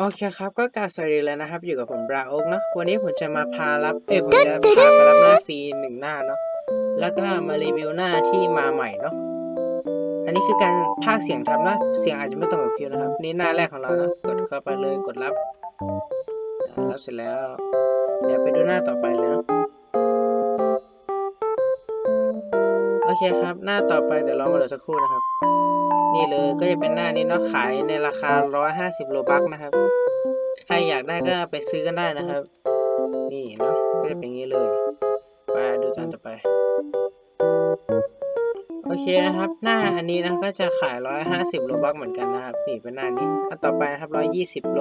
โอเคครับก็กราบสวัสดีแล้วนะครับ อยู่กับผมบราโอกเนาะวันนี้ผมจะมาพารับเอ้ยผมจะพาไปรับหน้าฟรีหนึ่งหน้าเนาะแล้วก็มารีวิวหน้าที่มาใหม่เนาะอันนี้คือการพากย์เสียงทำนะเสียงอาจจะไม่ตรงกับคิวนะครับ นี่หน้าแรกของเราเนาะกดเข้าไปเลยกดรับอ่ารับเสร็จแล้ว เดี๋ยวไปดูหน้าต่อไปเลยเนาะโอเคครับ หน้าต่อไปเดี๋ยวรอมาเดี๋ยวสักครู่นะครับ นี่เลยก็จะเป็นหน้านี้เนาะขายในราคา 150โลบักนะครับ ใครอยากได้ก็ไปซื้อกันได้นะครับ นี่เนาะก็จะเป็นอย่างนี้เลยไปดูจานต่อไป โอเคนะครับ หน้าอันนี้นะก็จะขาย 150โลบักเหมือนกันนะครับนี่เป็นหน้านี้อันต่อไปนะครับ 120โล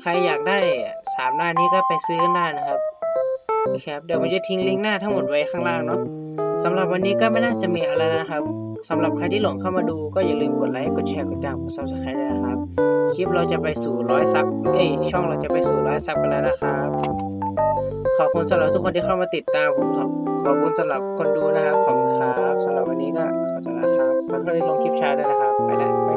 ใครอยากได้สามหน้านี้ก็ไปซื้อกันได้นะครับโอเคครับเดี๋ยวผมจะทิ้งลิงก์หน้าทั้งหมดไว้ข้างล่างเนาะ สำหรับวันนี้ก็ไม่น่าจะมีอะไรนะครับสำหรับใครที่หลงเข้ามาดูก็อย่าลืมกดไลค์กดแชร์กดติดตามกดซับสไครต์ด้วยนะครับ คลิปเราจะไปสู่ร้อยซับเอ้ยช่องเราจะไปสู่ร้อยซับกันแล้วนะครับขอบคุณสำหรับทุกคนที่เข้ามาติดตามผมขอบขอบคุณสำหรับคนดูนะครับขอบคุณครับสำหรับวันนี้ก็ขอจบแลาครับขอโทษที่ลงคลิปช้าด้วยนะครับไปแล้ว